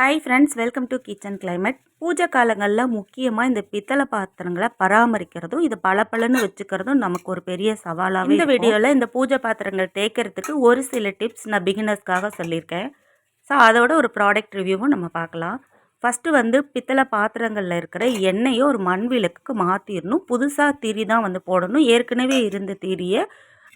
Hi friends welcome to kitchen climate பூஜை காலங்களில் முக்கியமாக இந்த பித்தளை பாத்திரங்களை பராமரிக்கிறதும் இது பளபளன்னு வச்சுக்கிறதும் நமக்கு ஒரு பெரிய சவாலாக இந்த வீடியோவில் இந்த பூஜை பாத்திரங்கள் தேய்க்கிறதுக்கு ஒரு சில டிப்ஸ் நான் பிகினர்ஸ்க்காக சொல்லியிருக்கேன். ஸோ அதோட ஒரு ப்ராடக்ட் ரிவ்யூவும் நம்ம பார்க்கலாம். ஃபஸ்ட்டு வந்து பித்தளை பாத்திரங்களில் இருக்கிற எண்ணெயை ஒரு மண் விளக்குக்கு மாற்றிடணும் புதுசாக திரி தான் வந்து போடணும். ஏற்கனவே இருந்த திரியை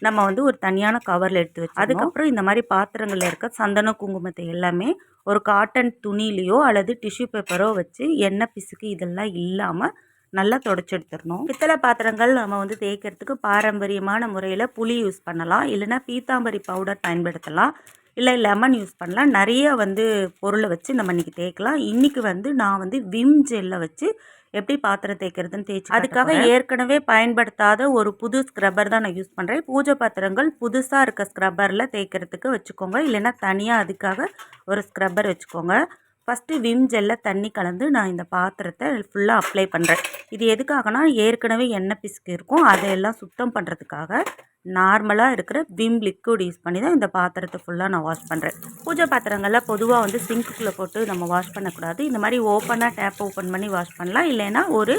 நம்ம வந்து ஒரு தனியான கவரில் எடுத்து வச்சு அதுக்கப்புறம் இந்த மாதிரி பாத்திரங்களில் இருக்க சந்தன குங்குமத்தை எல்லாமே ஒரு காட்டன் துணிலேயோ அல்லது டிஷ்யூ பேப்பரோ வச்சு எண்ணெய் பிசுக்கு இதெல்லாம் இல்லாமல் நல்லா தொடச்சி எடுத்துடணும் பித்தளை பாத்திரங்கள் நம்ம வந்து தேய்க்கிறதுக்கு பாரம்பரியமான முறையில் புளி யூஸ் பண்ணலாம். இல்லைன்னா பீத்தாம்பரி பவுடர் பயன்படுத்தலாம். இல்லை லெமன் யூஸ் பண்ணலாம். நிறைய வந்து பொருளை வச்சு நம்ம இன்றைக்கி தேய்க்கலாம். இன்றைக்கி வந்து நான் வந்து விம் ஜெல்லை வச்சு எப்படி பாத்திரம் தேய்க்கிறதுன்னு தேய்ச்சி அதுக்காக ஏற்கனவே பயன்படுத்தாத ஒரு புது ஸ்க்ரப்பர் தான் நான் யூஸ் பண்ணுறேன் பூஜை பாத்திரங்கள் புதுசாக இருக்க ஸ்க்ரப்பரில் தேய்க்கிறதுக்கு வச்சுக்கோங்க. இல்லைன்னா தனியாக அதுக்காக ஒரு ஸ்க்ரப்பர் வச்சுக்கோங்க. ஃபஸ்ட்டு விம் ஜெல்ல தண்ணி கலந்து நான் இந்த பாத்திரத்தை ஃபுல்லாக அப்ளை பண்ணுறேன் இது எதுக்காகனா ஏற்கனவே எண்ணெய் பிசுக்கு இருக்கும். அதையெல்லாம் சுத்தம் பண்ணுறதுக்காக நார்மலாக இருக்கிற விம் லிக்விட் யூஸ் பண்ணி தான் இந்த பாத்திரத்தை ஃபுல்லாக நான் வாஷ் பண்ணுறேன் பூஜை பாத்திரங்கள்லாம் பொதுவாக வந்து சிங்க்குள்ளே போட்டு நம்ம வாஷ் பண்ணக்கூடாது. இந்த மாதிரி ஓப்பனாக டேப் ஓப்பன் பண்ணி வாஷ் பண்ணலாம். இல்லைன்னா ஒரு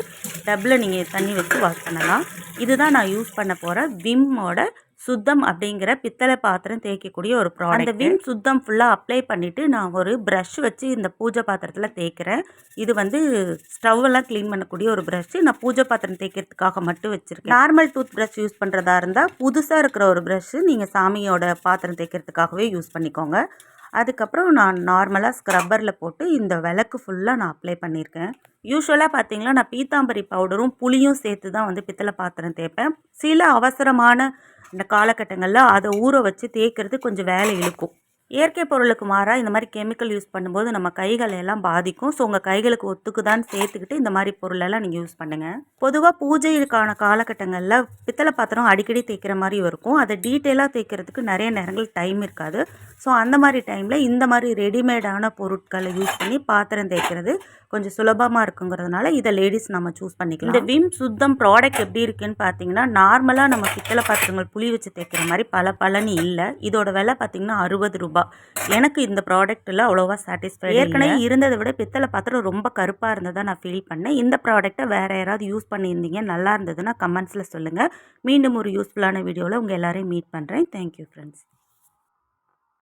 டப்பில் நீங்கள் தண்ணி வச்சு வாஷ் பண்ணலாம். இதுதான் நான் யூஸ் பண்ண போகிற விம்மோட சுத்தம் அப்படிங்கிற பித்தளை பாத்திரம் தேய்க்கக்கூடிய ஒரு ப்ராடக்ட் அந்த விம் சுத்தம் ஃபுல்லாக அப்ளை பண்ணிவிட்டு நான் ஒரு ப்ரஷ் வச்சு இந்த பூஜை பாத்திரத்தில் தேய்க்கிறேன். இது வந்து ஸ்டவ் எல்லாம் க்ளீன் பண்ணக்கூடிய ஒரு ப்ரஷ் நான் பூஜை பாத்திரம் தேய்க்கிறதுக்காக மட்டும் வச்சுருக்கேன். நார்மல் டூத் ப்ரஷ் யூஸ் பண்ணுறதா இருந்தால் புதுசாக இருக்கிற ஒரு ப்ரஷ்ஷு நீங்கள் சாமியோட பாத்திரம் தேய்க்கிறதுக்காகவே யூஸ் பண்ணிக்கோங்க. அதுக்கப்புறம் நான் நார்மலாக ஸ்க்ரப்பரில் போட்டு இந்த விளக்கு ஃபுல்லாக நான் அப்ளை பண்ணியிருக்கேன். யூஸ்வலாக பார்த்தீங்கன்னா நான் பீத்தாம்பரி பவுடரும் புளியும் சேர்த்து தான் வந்து பித்தளை பாத்திரம் தேய்ப்பேன். சில அவசரமான இந்த காலகட்டங்களில் அதை ஊற வச்சு தேய்க்கிறது கொஞ்சம் வேலை இழுக்கும். இயற்கை பொருளுக்கு மாறாக இந்த மாதிரி கெமிக்கல் யூஸ் பண்ணும்போது நம்ம கைகளை எல்லாம் பாதிக்கும். ஸோ உங்கள் கைகளுக்கு ஒத்துக்குதான்னு சேர்த்துக்கிட்டு இந்த மாதிரி பொருளெல்லாம் நீங்கள் யூஸ் பண்ணுங்கள் பொதுவாக பூஜைக்கான காலகட்டங்களில் பித்தளை பாத்திரம் அடிக்கடி தேய்க்கிற மாதிரி இருக்கும். அதை டீட்டெயிலாக தேய்க்கிறதுக்கு நிறைய நேரங்கள் டைம் இருக்காது. ஸோ அந்த மாதிரி டைமில் இந்த மாதிரி ரெடிமேடான பொருட்களை யூஸ் பண்ணி பாத்திரம் தேய்க்கிறது கொஞ்சம் சுலபமாக இருக்குங்கிறதுனால இதை லேடிஸ் நம்ம சூஸ் பண்ணிக்கலாம். இந்த விம் சுத்தம் ப்ராடக்ட் எப்படி இருக்குன்னு பார்த்தீங்கன்னா நார்மலாக நம்ம பித்தளை பாத்திரங்கள் புளி வச்சு தேய்க்கிற மாதிரி பல பலனி இல்லை. இதோட விலை பார்த்தீங்கன்னா அறுபது ரூபாய் எனக்கு இந்த ப்ராடக்ட்டில் அவ்வளோவா சாட்டிஸ்ஃபை ஏற்கனவே இருந்ததை விட பித்தளை பாத்திரம் ரொம்ப கருப்பாக இருந்ததாக நான் ஃபீல் பண்ணேன். இந்த ப்ராடக்ட்டை வேறு யாராவது யூஸ் பண்ணியிருந்தீங்க நல்லா இருந்ததுன்னா கமெண்ட்ஸில் சொல்லுங்கள் மீண்டும் ஒரு யூஸ்ஃபுல்லான வீடியோவில் உங்கள் எல்லோரையும் மீட் பண்ணுறேன் தேங்க்யூ ஃப்ரெண்ட்ஸ்